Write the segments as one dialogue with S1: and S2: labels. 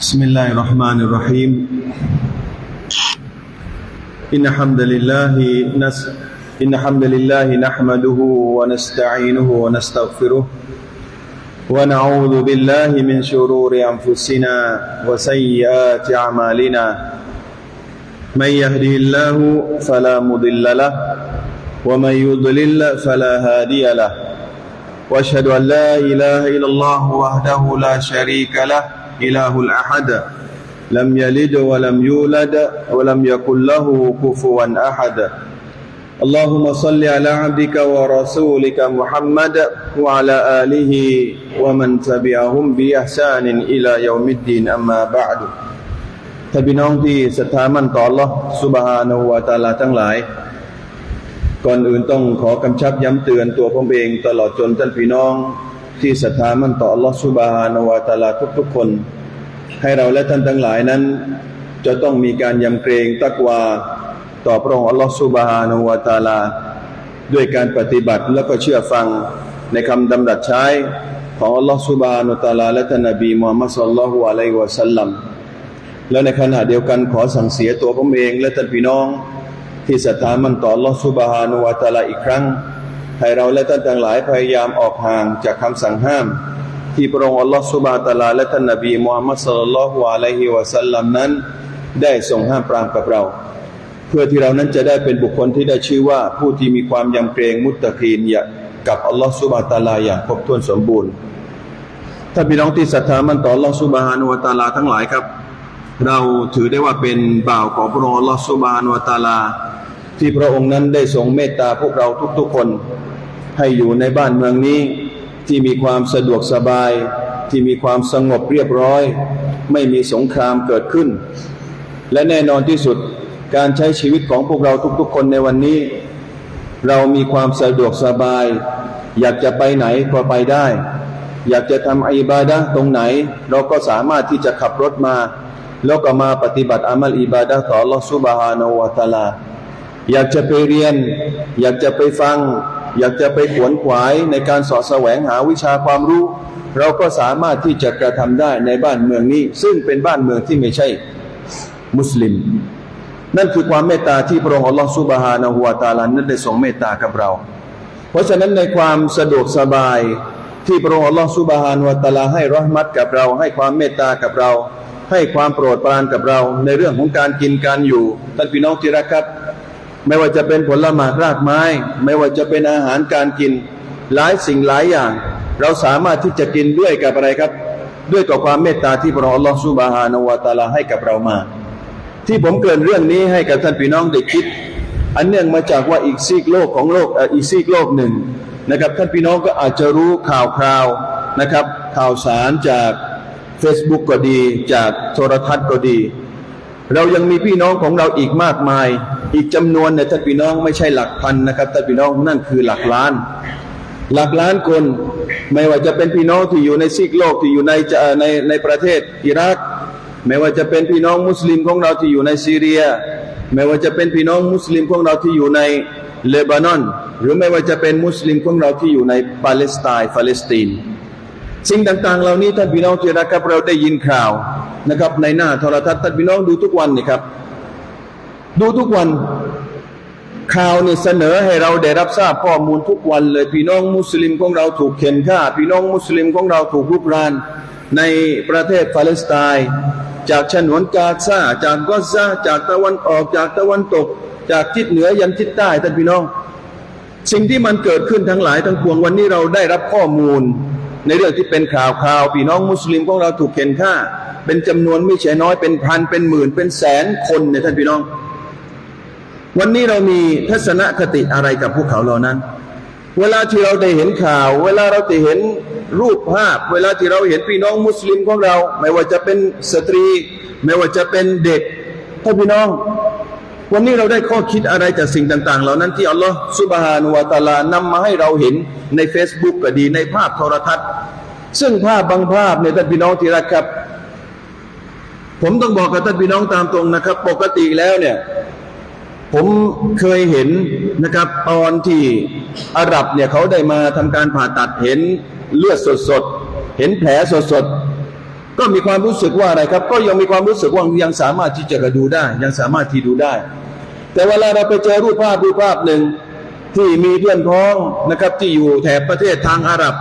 S1: بسم الله الرحمن الرحيم إن حمد لله نس إن حمد لله نحمده ونستعينه ونستغفره ونعوذ بالله من شرور أنفسنا وسيئات أعمالنا من يهده الله فلا مضل له ومن يضلل فلا هادي له واشهد ان لا اله الا الله وحده لا شريك له اله الاحد لم يلد ولم يولد ولم يكن له كفوا احد اللهم صل على عبدك ورسولك محمد وعلى اله ومن تبعهم باحسان الى يوم الدين اما بعد ท่านพี่น้องที่ศรัทธามั่นต่อ Allah سبحانه และ تعالى ทั้งหลาย ก่อนอื่นต้องขอกำชับย้ำเตือนตัวผมเอง ตลอดจนท่านพี่น้องที่ศรัทธามั่นต่อ Allah سبحانه และ تعالى ทุกๆคน ให้เราและท่านทั้งหลายนั้น จะต้องมีการยำเกรงตักวาต่อพระองค์อัลลอฮฺสุบฮานุวาตาลา ด้วยการปฏิบัติและก็เชื่อฟังในคำดำรัสใช้ของอัลลอฮฺสุบฮานุตาลาและท่านนบีมูฮัมมัดสัลลัลฮุอะลัยวะสัลลัมแล้วในขณะเดียวกันขอสั่งเสียตัวผมเอง และท่านพี่น้อง ที่ศรัทธามันต่ออัลลอฮฺสุบฮานุวาตาลาอีกครั้ง ให้เราและท่านทั้งหลายพยายามออกห่างจากคำสั่งห้าม ที่พระองค์ Allah Subhanahu wa Ta'ala และท่านนบีมูฮัมมัดศ็อลลัลลอฮุอะลัยฮิวะสัลลัมนั้น ได้ทรงห้ามปรามกับเรา เพื่อที่เรานั้นจะได้เป็นบุคคลที่ได้ชื่อว่าผู้ที่มีความยำเกรงมุตตะกีนกับอัลลอฮฺสุบฮาตาลาอย่างครบถ้วนสมบูรณ์ถ้าพี่น้องที่ศรัทธามันต่ออัลลอฮฺสุบฮานุวะตาลาทั้งหลายครับ เราถือได้ว่าเป็นบ่าวของพระองค์อัลลอฮฺสุบฮานุวะตาลา ที่พระองค์นั้นได้ทรงเมตตาพวกเราทุกๆคน ให้อยู่ในบ้านเมืองนี้ ที่มีความสะดวกสบาย ที่มีความสงบเรียบร้อย ไม่มีสงครามเกิดขึ้น และแน่นอนที่สุดการใช้ชีวิตของพวกเราทุกๆ คนในวันนี้ เรามีความสะดวกสบาย อยากจะไปไหนก็ไปได้ อยากจะทำอิบาดะห์ตรงไหน เราก็สามารถที่จะขับรถมา แล้วก็มาปฏิบัติอามัลอิบาดะห์ต่อ Allah Subhanahu wa Ta'ala อยากจะไปเรียน อยากจะไปฟัง อยากจะไปขวนขวายในการสอดแสวงหาวิชาความรู้ เราก็สามารถที่จะกระทำได้ในบ้านเมืองนี้ ซึ่งเป็นบ้านเมืองที่ไม่ใช่มุสลิม นั่นคือความเมตตาที่พระองค์อัลลอฮฺซุบฮานะฮูวาตาลานั้นได้ทรงเมตตากับเรา เพราะฉะนั้นในความสะดวกสบายที่พระองค์อัลลอฮฺซุบฮานะฮูวาตาลาให้รหมัดกับเรา ให้ความเมตตากับเรา ให้ความโปรดปรานกับเรา ในเรื่องของการกินการอยู่ท่านพี่น้องที่รักครับ ไม่ว่าจะเป็นผลไม้รากไม้ ไม่ว่าจะเป็นอาหารการกิน หลายสิ่งหลายอย่าง เราสามารถที่จะกินด้วยกับอะไรครับ ด้วยกับความเมตตาที่พระองค์ลอฮฺซุบฮานวาตาลาให้กับเรามา ที่ผมเกริ่นเรื่องนี้ให้กับท่านพี่น้องได้คิด อันเนื่องมาจากว่าอีกซีกโลกของโลกอีกซีกโลกหนึ่งนะครับ ท่านพี่น้องก็อาจจะรู้ข่าวคราวนะครับ ข่าวสารจาก Facebook ก็ดี จากโทรทัศน์ก็ดี เรายังมีพี่น้องของเราอีกมากมาย อีกจำนวนเนี่ยท่านพี่น้องไม่ใช่หลักพันนะครับท่านพี่น้องนั่นคือหลักล้าน หลักล้านคน ไม่ว่าจะเป็นพี่น้องที่อยู่ในซีกโลกที่อยู่ในในในประเทศอิรัก ไม่ว่าจะเป็นพี่น้องมุสลิมของเราที่อยู่ในซีเรีย ไม่ว่าจะเป็นพี่น้องมุสลิมของเราที่อยู่ในเลบานอน หรือไม่ว่าจะเป็นมุสลิมของเราที่อยู่ในปาเลสไตน์ปาเลสไตน์ สิ่งต่างๆ เหล่านี้ท่านพี่น้องที่รักครับเราได้ยินข่าวนะครับ ในหน้าโทรทัศน์ท่านพี่น้องดูทุกวันนี่ครับ ดูทุกวันข่าวนี่เสนอให้เราได้รับทราบข้อมูลทุกวันเลยพี่น้องมุสลิมของเราถูกเข็นฆ่า พี่น้องมุสลิมของเราถูกรุกรานในประเทศปาเลสไตน์จากฉนวนกาซาจากกอซาจากตะวันออกจากตะวันตก จากทิศเหนือยันทิศใต้ท่านพี่น้อง สิ่งที่มันเกิดขึ้นทั้งหลายทั้งปวงวันนี้เราได้รับข้อมูล ในเรื่องที่เป็นข่าวข่าวพี่น้องมุสลิมของเราถูกเข็นฆ่า เป็นจำนวนไม่ใช่น้อยเป็นพันเป็นหมื่นเป็นแสนคนเนี่ยท่านพี่น้อง วันนี้เรามีทัศนคติอะไรกับพวกเขาเหล่านั้น เวลาที่เราได้เห็นข่าว เวลาเราได้เห็นรูปภาพ เวลาที่เราเห็นพี่น้องมุสลิมของเรา ไม่ว่าจะเป็นสตรี ไม่ว่าจะเป็นเด็กท่านพี่น้อง วันนี้เราได้ข้อคิดอะไรจากสิ่งต่าง ๆ เหล่านั้นที่อัลลอฮฺสุบฮานุวาตาลานำมาให้เราเห็นใน Facebook ก็ดีในภาพโทรทัศน์ ซึ่งภาพบางภาพเนี่ยท่านพี่น้องที่รักครับ ผมต้องบอกกับท่านพี่น้องตามตรงนะครับ ปกติแล้วเนี่ย ผมเคยเห็นนะครับ ตอนที่อาหรับเนี่ยเขาได้มาทำการผ่าตัดเห็นเลือดสดๆเห็นแผลสดๆ ก็มีความรู้สึกว่าอะไรครับ ก็ยังมีความรู้สึกว่ายังสามารถที่จะกระดูได้ ยังสามารถที่ดูได้ แต่เวลาเราไปเจอรูปภาพรูปภาพหนึ่งที่มีเพื่อนพ้องนะครับ ที่อยู่แถบประเทศทางอาหรับ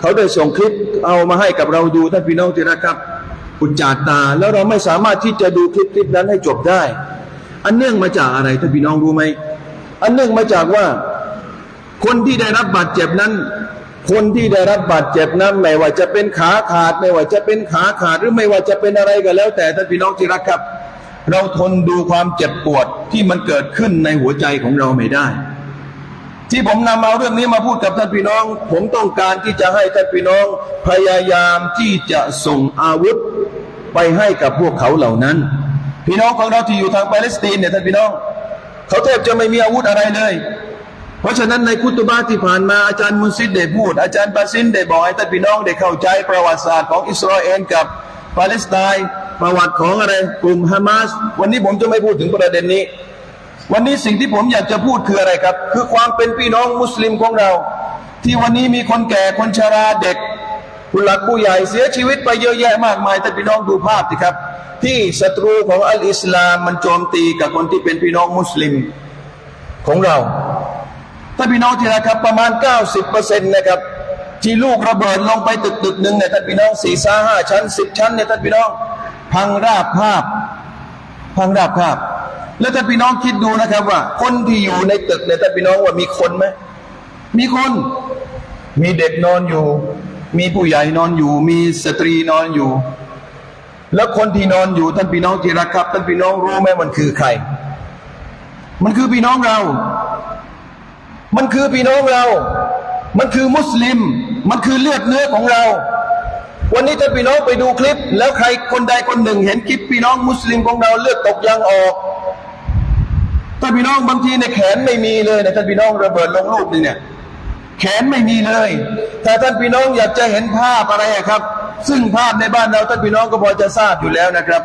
S1: เขาได้ส่งคลิปเอามาให้กับเราดูท่านพี่น้องที่รักครับอุจจาตา แล้วเราไม่สามารถที่จะดูคลิปคลิปนั้นให้จบได้ อันเนื่องมาจากอะไรท่านพี่น้องรู้ไหมอันเนื่องมาจากว่า คนที่ได้รับบาดเจ็บนั้น คนที่ได้รับบาดเจ็บนั้นไม่ว่าจะเป็นขาขาด ไม่ว่าจะเป็นขาขาดหรือไม่ว่าจะเป็นอะไรก็แล้ว แต่ท่านพี่น้องที่รักครับ เราทนดูความเจ็บปวดที่มันเกิดขึ้นในหัวใจของเราไม่ได้ ที่ผมนำเอาเรื่องนี้มาพูดกับท่านพี่น้อง ผมต้องการที่จะให้ท่านพี่น้อง พยายามที่จะส่งอาวุธไปให้กับพวกเขาเหล่านั้น พี่น้องของเราที่อยู่ทางปาเลสไตน์เนี่ยท่านพี่น้อง เขาแทบจะไม่มีอาวุธอะไรเลย เพราะฉะนั้นในคุตบาที่ผ่านมาอาจารย์มุนซิดได้พูด อาจารย์บาซินได้บอกให้ท่านพี่น้องได้เข้าใจประวัติศาสตร์ของอิสราเอลกับปาเลสไตน์ประวัติของอะไรกลุ่มฮามาสวันนี้ผมจะไม่พูดถึงประเด็นนี้ วันนี้สิ่งที่ผมอยากจะพูดคืออะไรครับ คือความเป็นพี่น้องมุสลิมของเรา ที่วันนี้มีคนแก่คนชราเด็กผู้หลักผู้ใหญ่เสียชีวิตไปเยอะแยะมากมายแต่พี่น้องดูภาพสิครับ ที่ศัตรูของอัลอิสลามมันโจมตีกับคนที่เป็นพี่น้องมุสลิมของเรา ถ้าพี่น้องที่นะครับประมาณ 90%นะครับที่ลูกระเบิดลงไปตึกตึกหนึ่งเนี่ยท่านพี่น้องสี่ซาห้าชั้นสิบชั้นเนี่ยท่านพี่น้อง พังราบคาบ พังราบคาบ แล้วท่านพี่น้องคิดดูนะครับว่า คนที่อยู่ในตึกเนี่ยท่านพี่น้องว่ามีคนไหมมีคน มีเด็กนอนอยู่ มีผู้ใหญ่นอนอยู่ มีสตรีนอนอยู่ แล้วคนที่นอนอยู่ท่านพี่น้องที่รักครับท่านพี่น้องรู้ไหมมันคือใคร มันคือพี่น้องเรา มันคือพี่น้องเรา มันคือมุสลิม มันคือเลือดเนื้อของเรา วันนี้ถ้าพี่น้องไปดูคลิป แล้วใครคนใดคนหนึ่ง เห็นคลิปพี่น้องมุสลิมของเราเลือดตกยางออกถ้าพี่น้องบางทีในแขนไม่มีเลยนะท่านพี่น้องระเบิดลงรูปนี่เนี่ย แขนไม่มีเลย แต่ท่านพี่น้องอยากจะเห็นภาพอะไรครับ ซึ่งภาพในบ้านเราท่านพี่น้องก็พอจะทราบอยู่แล้วนะครับ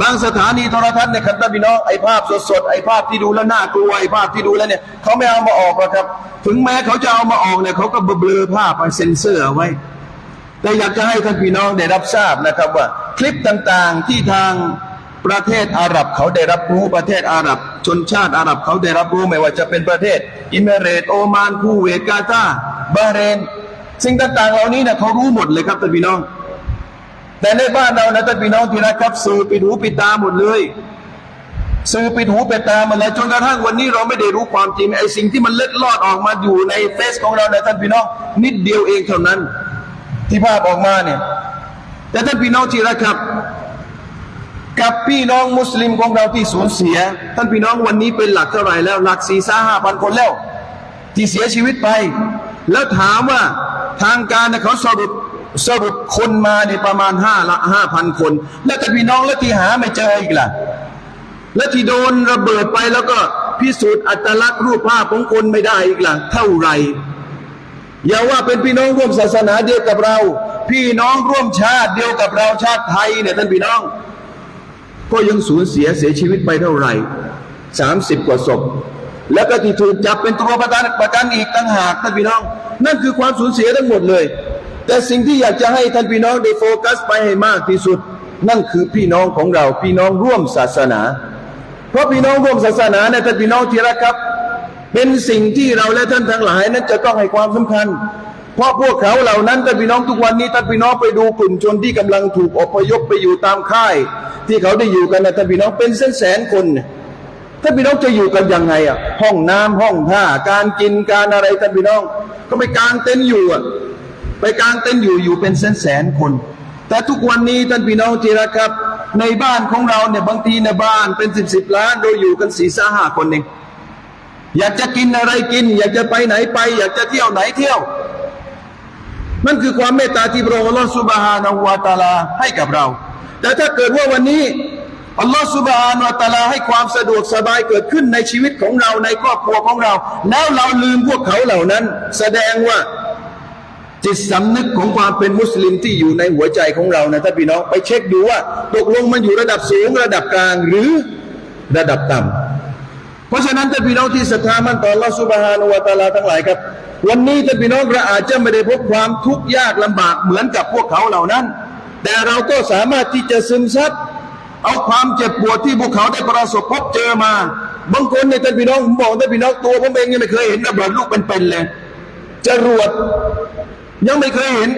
S1: บางสถานีโทรทัศน์เนี่ยครับท่านพี่น้องไอ้ภาพสดๆไอ้ภาพที่ดูแล้วน่ากลัวไอ้ภาพที่ดูแล้วเนี่ยเขาไม่เอามาออกหรอกครับ ถึงแม้เขาจะเอามาออกเนี่ยเขาก็เบลอภาพไปเซ็นเซอร์เอาไว้ แต่อยากจะให้ท่านพี่น้องได้รับทราบนะครับว่า คลิปต่างๆที่ทางประเทศอาหรับเขาได้รับรู้ประเทศอาหรับ ชนชาติอาหรับเขาได้รับรู้ไม่ว่าจะเป็นประเทศ อิมิเรตโอมานคูเวตกาตาร์บาเรน สิ่งต่างๆ เหล่านี้เนี่ยเขารู้หมดเลยครับท่านพี่น้อง แต่ในบ้านเรานะท่านพี่น้องที่นะครับ สื่อปิดหูปิดตาหมดเลย สื่อปิดหูปิดตาหมดเลยจนกระทั่งวันนี้เราไม่ได้รู้ความจริงไอ้สิ่งที่มันเล็ดลอดออกมาอยู่ในเฟซของเรานะท่านพี่น้อง นิดเดียวเองเท่านั้น ที่ภาพออกมาเนี่ยแต่ท่านพี่น้องที่รักครับ กับพี่น้องมุสลิมของเราที่สูญเสีย ท่านพี่น้องวันนี้เป็นหลักเท่าไหร่แล้วหลักสี่สห้าพันคนแล้ว ที่เสียชีวิตไป แล้วถามว่าทางการเขาสรุป สรุปคนมาในประมาณห้าละห้าพันคน แล้วแต่พี่น้องแล้วที่หาไม่เจออีกล่ะ และที่โดนระเบิดไปแล้วก็พิสูจน์อัตลักษณ์รูปภาพของคนไม่ได้อีกล่ะ เท่าไหร่อย่าว่าเป็นพี่น้องร่วมศาสนาเดียวกับเรา พี่น้องร่วมชาติเดียวกับเราชาติไทยเนี่ยท่านพี่น้อง ก็ยังสูญเสียเสียชีวิตไปเท่าไหร่สามสิบกว่าศพแล้วก็ที่ถูกจับเป็นตัวประกันประกันอีกต่างหากท่านพี่น้อง นั่นคือความสูญเสียทั้งหมดเลย แต่สิ่งที่อยากจะให้ท่านพี่น้องได้โฟกัสไปให้มากที่สุด นั่นคือพี่น้องของเรา พี่น้องร่วมศาสนา เพราะพี่น้องร่วมศาสนาเนี่ยท่านพี่น้องที่รักครับ เป็นสิ่งที่เราและท่านทั้งหลายนั้นจะต้องให้ความสำคัญ เพราะพวกเขาเหล่านั้นท่านพี่น้องทุกวันนี้ท่านพี่น้องไปดูกลุ่มชนที่กำลังถูกอพยพไปอยู่ตามค่าย ที่เขาได้อยู่กันนะท่านพี่น้องเป็นแสนแสนคนท่านพี่น้องจะอยู่กันยังไงอะห้องน้ำห้องท่าการกินการอะไรท่านพี่น้อง ก็ไปกางเต็นท์อยู่อะ ไปกางเต็นท์อยู่อยู่เป็นแสนแสนคน แต่ทุกวันนี้ท่านพี่น้องที่รักครับ ในบ้านของเราเนี่ยบางทีในบ้านเป็นสิบสิบล้านเราอยู่กันสี่สห้าคนเองอยากจะกินอะไรกิน อยากจะไปไหนไป อยากจะเที่ยวไหนเที่ยวนั่นคือความเมตตาที่พระองค์ลอสุบฮานะฮูวาตาลาให้กับเรา แต่ถ้าเกิดว่าวันนี้อัลลอฮฺสุบฮานะฮูวาตาลาให้ความสะดวกสบายเกิดขึ้นในชีวิตของเราในครอบครัวของเรา แล้วเราลืมพวกเขาเหล่านั้น แสดงว่า จิตสำนึกของความเป็นมุสลิมที่อยู่ในหัวใจของเรานะท่านพี่น้องไปเช็คดูว่าตกลงมันอยู่ระดับสูงระดับกลางหรือระดับต่ำเพราะฉะนั้นท่านพี่น้องที่ศรัทธามั่นต่อ Allah Subhanahu wa Taala ทั้งหลายครับ วันนี้ท่านพี่น้องเราอาจจะไม่ได้พบความทุกข์ยากลำบากเหมือนกับพวกเขาเหล่านั้น แต่เราก็สามารถที่จะซึมซับเอาความเจ็บปวดที่พวกเขาได้ประสบพบเจอมาบางคนในท่านพี่น้องผมบอกท่านพี่น้องตัวผมเองยังไม่เคยเห็นระเบิดลูกเป็นๆเลยจรวด ยังไม่เคยเห็น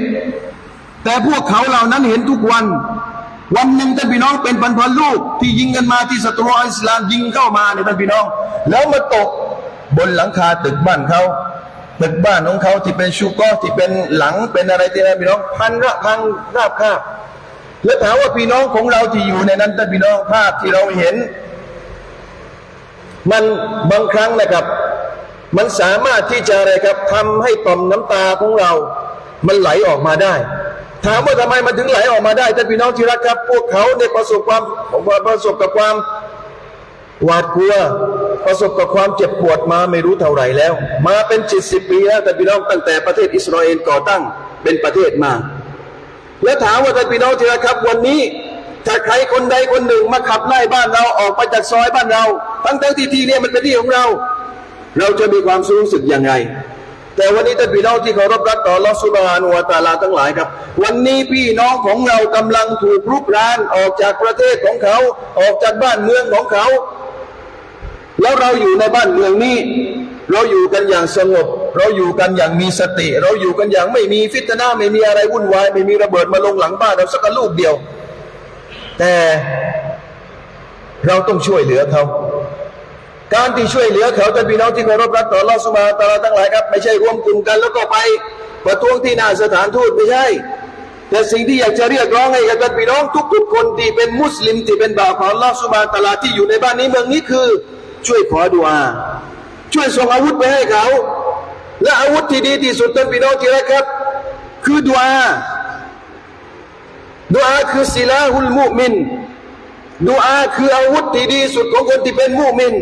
S1: แต่พวกเขาเหล่านั้นเห็นทุกวัน วันหนึ่งท่านพี่น้องเป็นพันๆลูก ที่ยิงกันมาที่ศัตรูอิสลามยิงเข้ามาเนี่ยท่านพี่น้อง แล้วมาตกบนหลังคาตึกบ้านเขาตึกบ้านของเขาที่เป็นชูกอที่เป็นหลังเป็นอะไรที่นั่นพี่น้องพันระพังราบคาบแล้วถามว่าพี่น้องของเราที่อยู่ในนั้นท่านพี่น้องภาพที่เราเห็น มันบางครั้งนะครับ มันสามารถที่จะอะไรครับทำให้ต่อมน้ำตาของเรา มันไหลออกมาได้ ถามว่าทำไมมันถึงไหลออกมาได้ท่านพี่น้องที่รักครับ พวกเขาได้ประสบความประสบกับความหวาดกลัว ประสบกับความเจ็บปวดมาไม่รู้เท่าไหร่แล้ว มาเป็นจิตสิบปีแล้วแต่พี่น้องตั้งแต่ประเทศอิสราเอลก่อตั้งเป็นประเทศมา แล้วถามว่าท่านพี่น้องที่รักครับ วันนี้ถ้าใครคนใดคนหนึ่งมาขับไล่บ้านเราออกไปจากซอยบ้านเรา ทั้งทั้งที่ที่เนี่ยมันเป็นที่ของเรา เราจะมีความรู้สึกยังไง แต่วันนี้ท่านพี่น้องที่เคารพรักต่อลอสุบฮานุวาตาลาทั้งหลายครับ วันนี้พี่น้องของเรากำลังถูกลุกรานออกจากประเทศของเขา ออกจากบ้านเมืองของเขา แล้วเราอยู่ในบ้านเมืองนี้ เราอยู่กันอย่างสงบ เราอยู่กันอย่างมีสติ เราอยู่กันอย่างไม่มีฟิตนาไม่มีอะไรวุ่นวาย ไม่มีระเบิดมาลงหลังบ้านเราสักลูกเดียว แต่เราต้องช่วยเหลือเขา การที่ช่วยเหลือเขาท่พี่น้องที่เคารพรักต่อลอสุมาตาลาทั้งหลายครับไม่ใช่รวมกลุ่มกัน แล้วก็ไปประท้วงที่หน้าสถานทูตไม่ใช่ แต่สิ่งที่อยากจะเรียกร้องให้กับพี่น้องทุกๆคนที่เป็นมุสลิมที่เป็นบ่าวของลอสุมาตาลาที่อยู่ในบ้านนี้เมืองนี้คือ ช่วยขอดุอาช่วยส่งอาวุธไปให้เขา และอาวุธที่ดีที่สุดท่านพี่น้องที่รักครับ คือดุอาดุอาคือศิลาฮุลมุมินดูอาคืออาวุธที่ดีสุดของคนที่เป็นมุมิน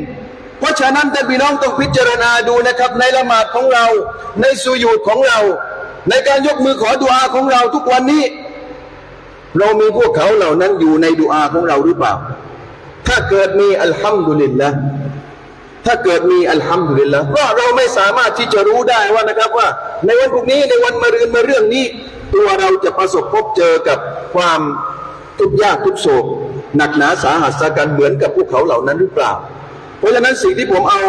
S1: เพราะฉะนั้นท่านพี่น้องต้องพิจารณาดูนะครับ ในละหมาดของเรา ในสุญูดของเรา ในการยกมือขอดุอาของเราทุกวันนี้ เรามีพวกเขาเหล่านั้นอยู่ในดุอาของเราหรือเปล่า ถ้าเกิดมีอัลฮัมดุลิลละถ้าเกิดมีอัลฮัมดุลิลละก็เราไม่สามารถที่จะรู้ได้ว่านะครับว่า ในวันพรุ่งนี้ในวันมะรืนมาเรื่องนี้ ตัวเราจะประสบพบเจอกับความทุกข์ยากทุกโศกหนักหนาสาหัสกันเหมือนกับพวกเขาเหล่านั้นหรือเปล่า เพราะฉะนั้นสิ่งที่ผมเอา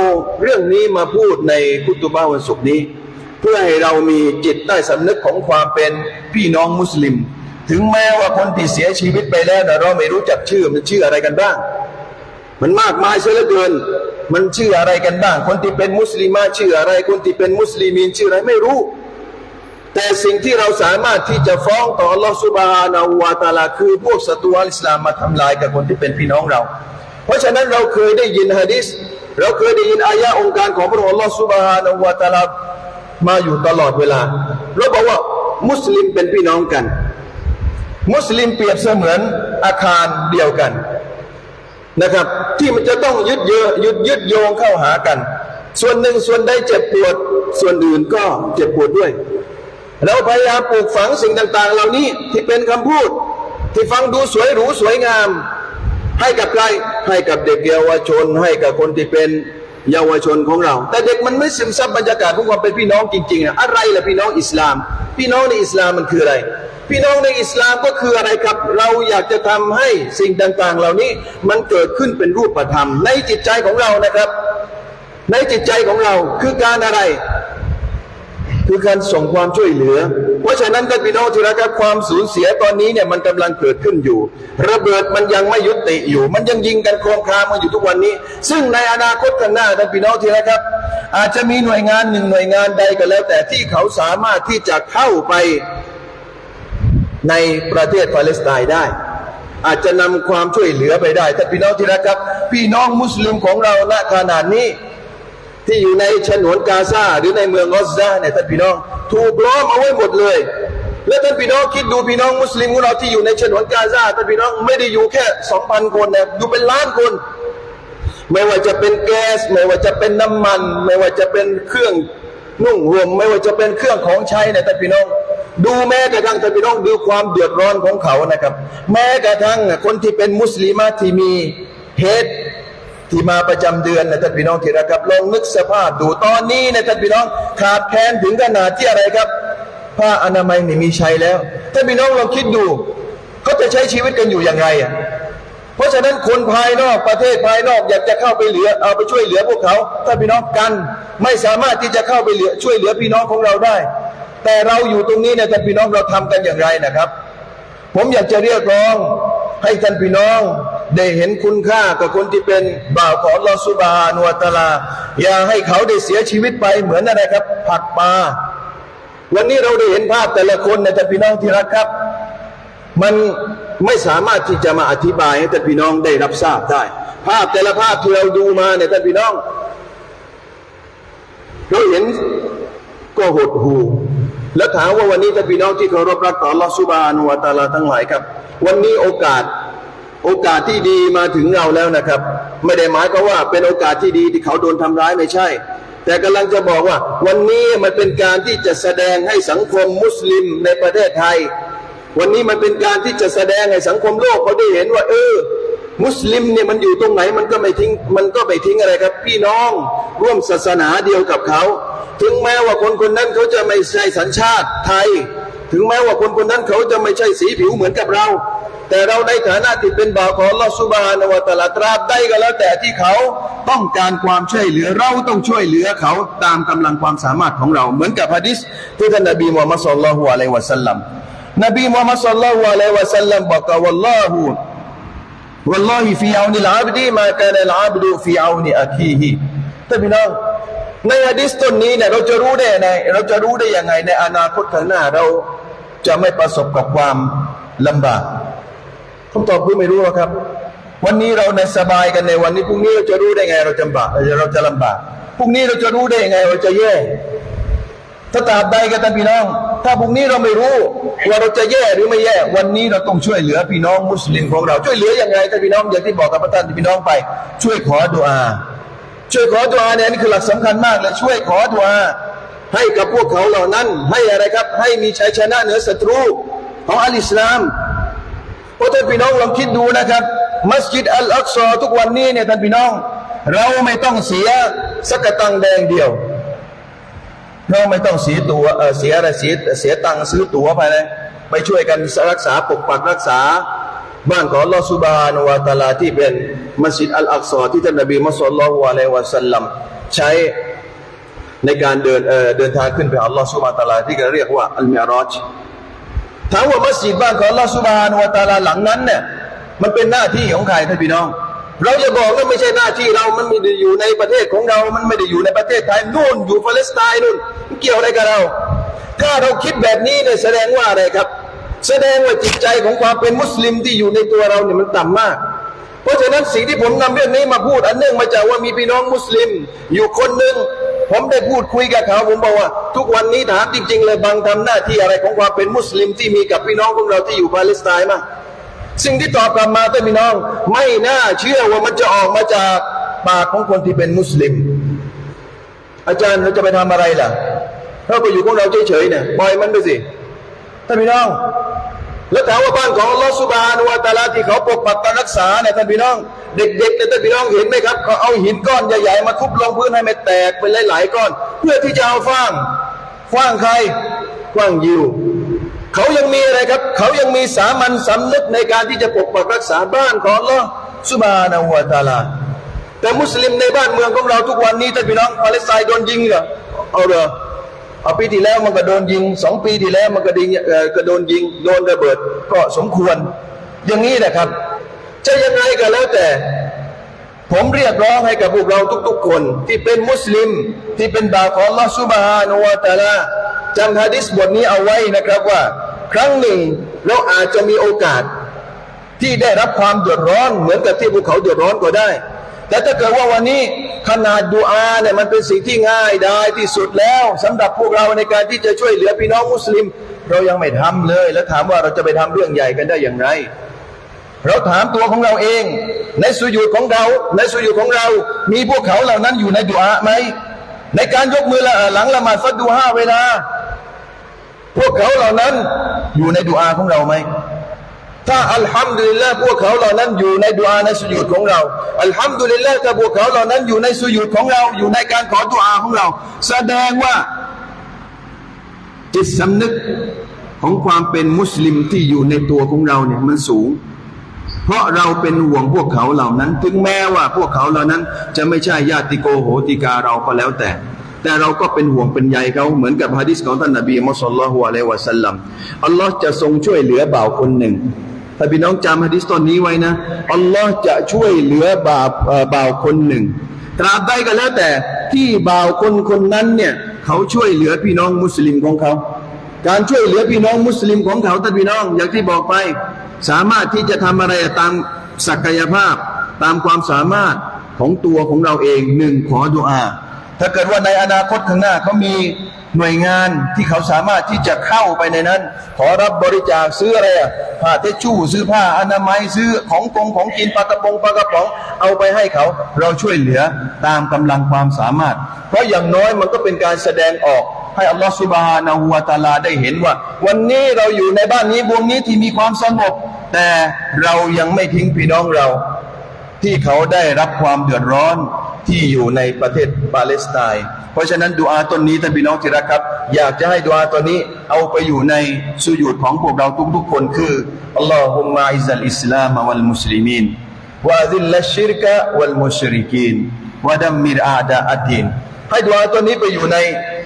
S1: เรื่องนี้มาพูดในคุตุบ้าวันศุกร์นี้ เพื่อให้เรามีจิตใต้สำนึกของความเป็นพี่น้องมุสลิม ถึงแม้ว่าคนที่เสียชีวิตไปแล้วเราไม่รู้จักชื่อมันชื่ออะไรกันบ้าง มันมากมายเสียเหลือเกิน มันชื่ออะไรกันบ้าง คนที่เป็นมุสลิมาชื่ออะไร คนที่เป็นมุสลิมีนชื่ออะไรไม่รู้ แต่สิ่งที่เราสามารถที่จะฟ้องต่อ Allah Subhanahu wa Taala คือพวกศัตรูอัลอิสลามมาทำลายกับคนที่เป็นพี่น้องเรา เพราะฉะนั้นเราเคยได้ยินฮะดิษเราเคยได้ยินอายะองค์การของพระองค์ Allah Subhanahu wa Taala มาอยู่ตลอดเวลาเราบอกว่ามุสลิมเป็นพี่น้องกัน มุสลิมเปรียบเสมือนอาคารเดียวกันนะครับ ที่มันจะต้องยึดเยอะยึดยึดโยงเข้าหากัน ส่วนหนึ่งส่วนใดเจ็บปวด ส่วนอื่นก็เจ็บปวดด้วยเราพยายามปลูกฝังสิ่งต่าง ๆ เหล่านี้ที่เป็นคำพูด ที่ฟังดูสวยหรูสวยงาม ให้กับใคร ให้กับเด็กเยาวชน ให้กับคนที่เป็นเยาวชนของเรา แต่เด็กมันไม่ซึมซับบรรยากาศของความเป็นพี่น้องจริงๆนะอะไรล่ะพี่น้องอิสลาม พี่น้องในอิสลามมันคืออะไร พี่น้องในอิสลามก็คืออะไรครับ เราอยากจะทำให้สิ่งต่างๆ เหล่านี้มันเกิดขึ้นเป็นรูปธรรม ในจิตใจของเรานะครับ ในจิตใจของเราคือการอะไร คือการส่งความช่วยเหลือ เพราะฉะนั้นท่านพี่น้องที่รักครับความสูญเสียตอนนี้เนี่ยมันกำลังเกิดขึ้นอยู่ ระเบิดมันยังไม่ยุติอยู่ มันยังยิงกันโครมครามมาอยู่ทุกวันนี้ ซึ่งในอนาคตข้างหน้าท่านพี่น้องที่รักครับ อาจจะมีหน่วยงานหนึ่งหน่วยงานใดก็แล้ว แต่ที่เขาสามารถที่จะเข้าไปในประเทศปาเลสไตน์ได้ อาจจะนำความช่วยเหลือไปได้ท่านพี่น้องที่รักครับ พี่น้องมุสลิมของเราณขนาดนี้ ที่อยู่ในฉนวนกาซาหรือในเมืองกอซาเนี่ยท่านพี่น้อง ถูกล้อมเอาไว้หมดเลย และท่านพี่น้องคิดดูพี่น้องมุสลิมของเราที่อยู่ในฉนวนกาซาท่านพี่น้องไม่ได้อยู่แค่สองพันคนนะอยู่เป็นล้านคน ไม่ว่าจะเป็นแก๊ส ไม่ว่าจะเป็นน้ำมัน ไม่ว่าจะเป็นเครื่องนุ่งห่มไม่ว่าจะเป็นเครื่องของใช้เนี่ยท่านพี่น้องดูแม้กระทั่งท่านพี่น้องดูความเดือดร้อนของเขานะครับ แม้กระทั่งคนที่เป็นมุสลิมที่มีเหตุ ที่มาประจำเดือนนะท่านพี่น้องที่รักครับลองนึกสภาพดูตอนนี้นะท่านพี่น้องขาดแคลนถึงขนาดที่อะไรครับ ผ้าอนามัยไม่มีใช้แล้วท่านพี่น้องลองคิดดู
S2: เขาจะใช้ชีวิตกันอยู่ย่างไรอะเพราะฉะนั้นคนภายนอกประเทศภายนอกอยากจะเข้าไปเหลือเอาไปช่วยเหลือพวกเขาถ้านพี่น้องกัน ไม่สามารถที่จะเข้าไปเหลือช่วยเหลือพี่น้องของเราได้ แต่เราอยู่ตรงนี้เนี่ยแต่พี่น้องเราทำกันอย่างไรนะครับ ผมอยากจะเรียกร้องให้ท่านพี่น้อง ได้เห็นคุณค่ากับคนที่เป็นบ่าวของลอสุบานุวตาลา อย่าให้เขาได้เสียชีวิตไปเหมือนอะไรครับ ผักปลาวันนี้เราได้เห็นภาพแต่ละคนเนี่ยท่านพี่น้องที่รักครับ มันไม่สามารถที่จะมาอธิบายให้ท่านพี่น้องได้รับทราบได้ ภาพแต่ละภาพที่เราดูมาเนี่ยท่านพี่น้องเราเห็นก็หดหูแล้วถามว่าวันนี้ท่านพี่น้องที่เคารพรักต่อ Allah Subhanahu wa Taala ทั้งหลายครับ วันนี้โอกาส โอกาสที่ดีมาถึงเราแล้วนะครับ ไม่ได้หมายก็ว่าเป็นโอกาสที่ดีที่เขาโดนทำร้ายไม่ใช่ แต่กำลังจะบอกว่า วันนี้มันเป็นการที่จะแสดงให้สังคมมุสลิมในประเทศไทย วันนี้มันเป็นการที่จะแสดงให้สังคมโลกเขาได้เห็นว่า เออ มุสลิมเนี่ยมันอยู่ตรงไหนมันก็ไม่ทิ้งมันก็ไม่ทิ้งอะไรครับ พี่น้องร่วมศาสนาเดียวกับเขา ถึงแม้ว่าคนคนนั้นเขาจะไม่ใช่สัญชาติไทย ถึงแม้ว่าคนคนนั้นเขาจะไม่ใช่สีผิวเหมือนกับเรา แต่เราในฐานะที่เป็นบ่าวของอัลลอฮฺสุบฮานาวะตะอาลาตราบใดก็แล้วแต่ที่เขาต้องการความช่วยเหลือเราต้องช่วยเหลือเขาตามกำลังความสามารถของเรา เหมือนกับฮะดิษที่ท่านนบีมุฮัมมัดศ็อลลัลลอฮุอะลัยฮิวะสัลลัมนบีมุฮัมมัดศ็อลลัลลอฮุอะลัยฮิวะสัลลัมบอกว่าวัลลอฮุ والله في عون العبد ما كان العبد في عون أخيه ท่านพี่น้องในฮะดิษต้นนี้เนี่ยเราจะรู้ได้ยังไงเราจะรู้ได้ยังไงในอนาคตข้างหน้าเรา จะไม่ประสบกับความลำบากคำตอบคือไม่รู้หรอกครับ วันนี้เราในสบายกันในวันนี้พรุ่งนี้เราจะรู้ได้ไง เราจะลำบากเราจะลำบากพรุ่งนี้เราจะรู้ได้ยังไงเราจะแย่ถ้าตราบใดกันท่านพี่น้อง ถ้าพรุ่งนี้เราไม่รู้ว่าเราจะแย่หรือไม่แย่ วันนี้เราต้องช่วยเหลือพี่น้องมุสลิมของเราช่วยเหลือยังไงท่านพี่น้องอย่างที่บอกกับพระท่านพี่น้องไป ช่วยขอดุอาช่วยขอดุอาเนี่ยนี่คือหลักสำคัญมากเลยช่วยขอดุอา ให้กับพวกเขาเหล่านั้น ให้อะไรครับ ให้มีชัยชนะเหนือศัตรูของอัลอิสลามเพราะท่านพี่น้องลองคิดดูนะครับ มัสยิดอัลอักซอทุกวันนี้เนี่ยท่านพี่น้อง เราไม่ต้องเสียสักตังแดงเดียว เราไม่ต้องเสียตัวเเสียอะไรเสียเสียตังซื้อตั๋วไปเลยไปช่วยกันรักษาปกปักรักษา บ้านของลอสุบานวะตาลาที่เป็นมัสยิดอัลอักซอที่ท่านนบีมุสลิมอะลัยฮิวะสัลลัมใช้ ในการเดินเอ่อเดินทางขึ้นไปอัลลอฮฺสุบานตะอาลาที่เรียกว่าอัลมิรอจถามว่ามัสยิดบ้านของอัลลอฮฺสุบานวะตาลาหลังนั้นเนี่ยมันเป็นหน้าที่ของใครท่านพี่น้อง เราจะบอกว่าไม่ใช่หน้าที่เรา มันไม่ได้อยู่ในประเทศของเรา มันไม่ได้อยู่ในประเทศไทยนู่นอยู่ปาเลสไตน์นู่นมันเกี่ยวอะไรกับเรา ถ้าเราคิดแบบนี้เนี่ยแสดงว่าอะไรครับ แสดงว่าจิตใจของความเป็นมุสลิมที่อยู่ในตัวเราเนี่ยมันต่ำมากเพราะฉะนั้นสิ่งที่ผมนำเรื่องนี้มาพูดอันเนื่องมาจากว่ามีพี่น้องมุสลิม อยู่คนหนึ่ง ผมได้พูดคุยกับเขา ผมบอกว่า ทุกวันนี้ถามจริง ๆ เลยบางทำหน้าที่อะไรของความเป็นมุสลิมที่มีกับพี่น้องของเราที่อยู่ปาเลสไตน์มั้งสิ่งที่ตอบกลับมาท่านพี่น้อง ไม่น่าเชื่อว่ามันจะออกมาจากปากของคนที่เป็นมุสลิม อาจารย์เราจะไปทำอะไรล่ะเราไปอยู่ของเราเฉยๆเนี่ยปล่อยมันไปสิท่านพี่น้อง แล้วถามว่าบ้านของอัลอสุบานวะตาลาที่เขาปกปักรักษาเนี่ยท่านพี่น้อง เด็กๆเนี่ยท่านพี่น้องเห็นไหมครับเขาเอาหินก้อนใหญ่ๆมาทุบลงพื้นให้มันแตกเป็นหลายๆก้อน เพื่อที่จะเอาฟางฟางใครฟางยิวเขายังมีอะไรครับ เขายังมีสามัญสำนึกในการที่จะปกปักรักษาบ้านของอัลอสุบานวะตาลาแต่มุสลิมในบ้านเมืองของเราทุกวันนี้ท่านพี่น้องปาเลสไตน์โดนยิงเหรอเอาเหรอ เอาปีที่แล้วมันก็โดนยิงสองปีที่แล้วมันก็ดิงเอ่อก็โดนยิงโดนระเบิดก็สมควร อย่างนี้นะครับ จะยังไงก็แล้วแต่ ผมเรียกร้องให้กับพวกเราทุก ๆ คน ที่เป็นมุสลิมที่เป็นบาของลอฮ์ซุบฮานะฮูวะตาลาจำฮะดิษบทนี้เอาไว้นะครับว่า ครั้งหนึ่งเราอาจจะมีโอกาสที่ได้รับความเดือดร้อนเหมือนกับที่ภูเขาเดือดร้อนก็ได้ แต่ถ้าเกิดว่าวันนี้ ขนาดดูอาเนี่ยมันเป็นสิ่งที่ง่ายได้ที่สุดแล้วสำหรับพวกเราในการที่จะช่วยเหลือพี่น้องมุสลิม เรายังไม่ทำเลย แล้วถามว่าเราจะไปทำเรื่องใหญ่กันได้อย่างไร เราถามตัวของเราเอง ในสุญูดของเรา ในสุญูดของเรา มีพวกเขาเหล่านั้นอยู่ในดุอาไหมในการยกมือละหลังละหมาดฟัดดูห้าเวลา พวกเขาเหล่านั้นอยู่ในดุอาของเราไหม ถ้าอัลฮัมดุลิลละพวกเขาเหล่านั้นอยู่ในดุอาในสุญูดของเราอัลฮัมดุลิลละถ้าพวกเขาเหล่านั้นอยู่ในสุญูดของเราอยู่ในการขอดุอาของเรา แสดงว่าจิตสำนึกของความเป็นมุสลิมที่อยู่ในตัวของเราเนี่ยมันสูง เพราะเราเป็นห่วงพวกเขาเหล่านั้น ถึงแม้ว่าพวกเขาเหล่านั้น จะไม่ใช่ญาติโกโหติกาเราก็แล้วแต่ แต่เราก็เป็นห่วงเป็นใยเขาเหมือนกับฮะดิษของท่านนบีมุสลิมอะลัยวะสัลลัมอัลลอฮ์จะทรงช่วยเหลือบ่าวคนหนึ่ง ถ้าพี่น้องจำฮะดิษตอนนี้ไว้นะอัลลอฮ์จะช่วยเหลือบาวเบ่าวคนหนึ่งตราบใดก็แล้วแต่ที่บ่าวคนคนนั้นเนี่ยเขาช่วยเหลือพี่น้องมุสลิมของเขา การช่วยเหลือพี่น้องมุสลิมของเขาท่านพี่น้องอย่างที่บอกไป สามารถที่จะทำอะไรตามศักยภาพตามความสามารถของตัวของเราเองหนึ่งขอดุอาถ้าเกิดว่าในอนาคตข้างหน้าเขามี หน่วยงานที่เขาสามารถที่จะเข้าไปในนั้น ขอรับบริจาคซื้ออะไรอะผ้าเทชชู่ซื้อผ้าอนามัยซื้อของกงของกินปลากระปงปลากระป๋องเอาไปให้เขาเราช่วยเหลือตามกำลังความสามารถ เพราะอย่างน้อยมันก็เป็นการแสดงออกให้อัลลอฮฺสุบฮานาหูวาตาลาได้เห็นว่า วันนี้เราอยู่ในบ้านนี้บวงนี้ที่มีความสงบแต่เรายังไม่ทิ้งพี่น้องเรา ที่เขาได้รับความเดือดร้อน ที่อยู่ในประเทศปาเลสไตน์เพราะฉะนั้นดูอาตนนี้ท่านพี่น้องที่รักครับ อยากจะให้ดูอาตนนี้เอาไปอยู่ในสุญูดของพวกเราทุกๆคนคืออัลลอฮุมมาอิซัลอิสลามวัลมุสลิมีนวะดิลลัชชิรกะวัลมุชริกีนวะดัมมิรอาดาอัดดีนให้ดูอาตัวนี้ไปอยู่ใน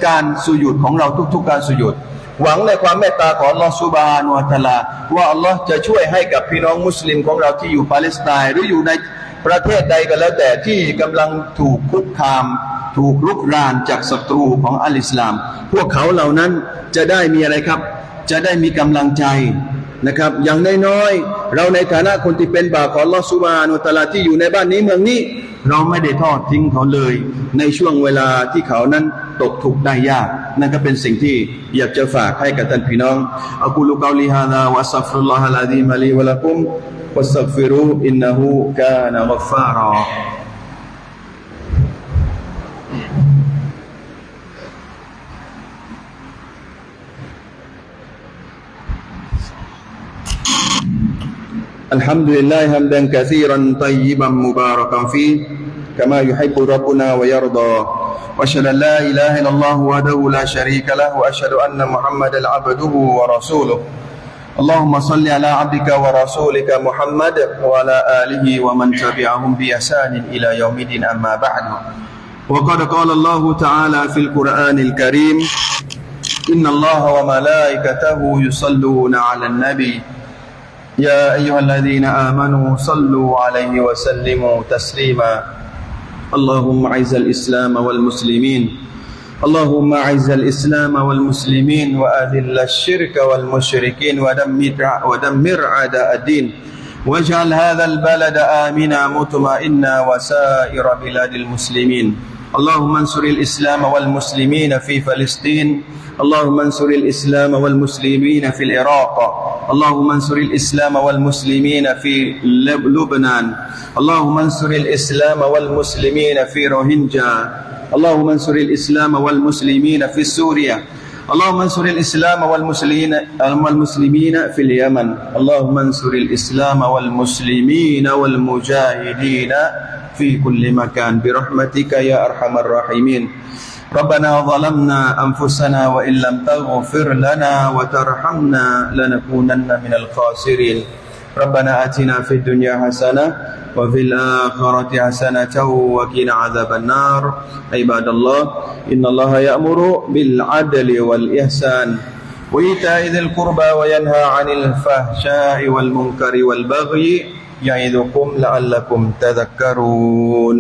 S2: การสุญูดของเราทุกๆ การสุญูดหวังในความเมตตาของอัลลอฮฺสุบฮานุวะตะลาว่าอัลลอฮ์จะช่วยให้กับพี่น้องมุสลิมของเราที่อยู่ปาเลสไตน์หรืออยู่ใน ประเทศใดก็แล้วแต่ที่กำลังถูกคุกคาม ถูกลุกรานจากศัตรูของอัลอิสลาม พวกเขาเหล่านั้นจะได้มีอะไรครับ จะได้มีกำลังใจนะครับ อย่างน้อยๆเราในฐานะคนที่เป็นบ่าวของอัลอสุบานุตาลาที่อยู่ในบ้านนี้เมืองนี้ เราไม่ได้ทอดทิ้งเขาเลย ในช่วงเวลาที่เขานั้นตกทุกข์ได้ยาก นั่นก็เป็นสิ่งที่อยากจะฝากให้กับท่านพี่น้องอักูลุกาลิฮาดาวะสัฟรุลลอฮะลาดีมาลีวะลักุม واستغفروه إنه كان غفارا. الحمد لله حمدا كثيرا طيبا مباركا فيه كما يحب ربنا ويرضى واشهد ان لا اله الا الله وحده لا شريك له واشهد ان محمدا عبده ورسوله اللهم صل على عبدك ورسولك محمد وعلى آله ومن تبعهم بإحسان إلى يوم الدين أما بعد. وقد قال الله تعالى في القرآن الكريم ان الله وملائكته يصلون على النبي. يا أيها الذين آمنوا صلوا عليه وسلموا تسليما. اللهم أعز الإسلام والمسلمين. اللهم أعز الإسلام والمسلمين وأذل الشرك والمشركين ودمر, ودمر أعداء الدين واجعل هذا البلد آمنا مطمئنا وسائر بلاد المسلمين اللهم انصر الإسلام والمسلمين في فلسطين اللهم انصر الإسلام والمسلمين في العراق اللهم انصر الإسلام والمسلمين في لب- لبنان اللهم انصر الإسلام والمسلمين في روهينجا اللهم انصر الإسلام والمسلمين في سوريا. اللهم انصر الإسلام والمسلمين والمسلمين في اليمن. اللهم انصر الإسلام والمسلمين والمجاهدين في كل مكان. برحمتك يا أرحم الراحمين. ربنا ظلمنا أنفسنا وإن لم تغفر لنا وترحمنا لنكونن من الخاسرين. ربنا آتنا في الدنيا حسنة وفي الآخرة حسنة وقنا عذاب النار. عباد الله إن الله يأمر بالعدل والإحسان وإيتاء ذي القربى وينهى عن الفحشاء والمنكر والبغي يعظكم لعلكم تذكرون.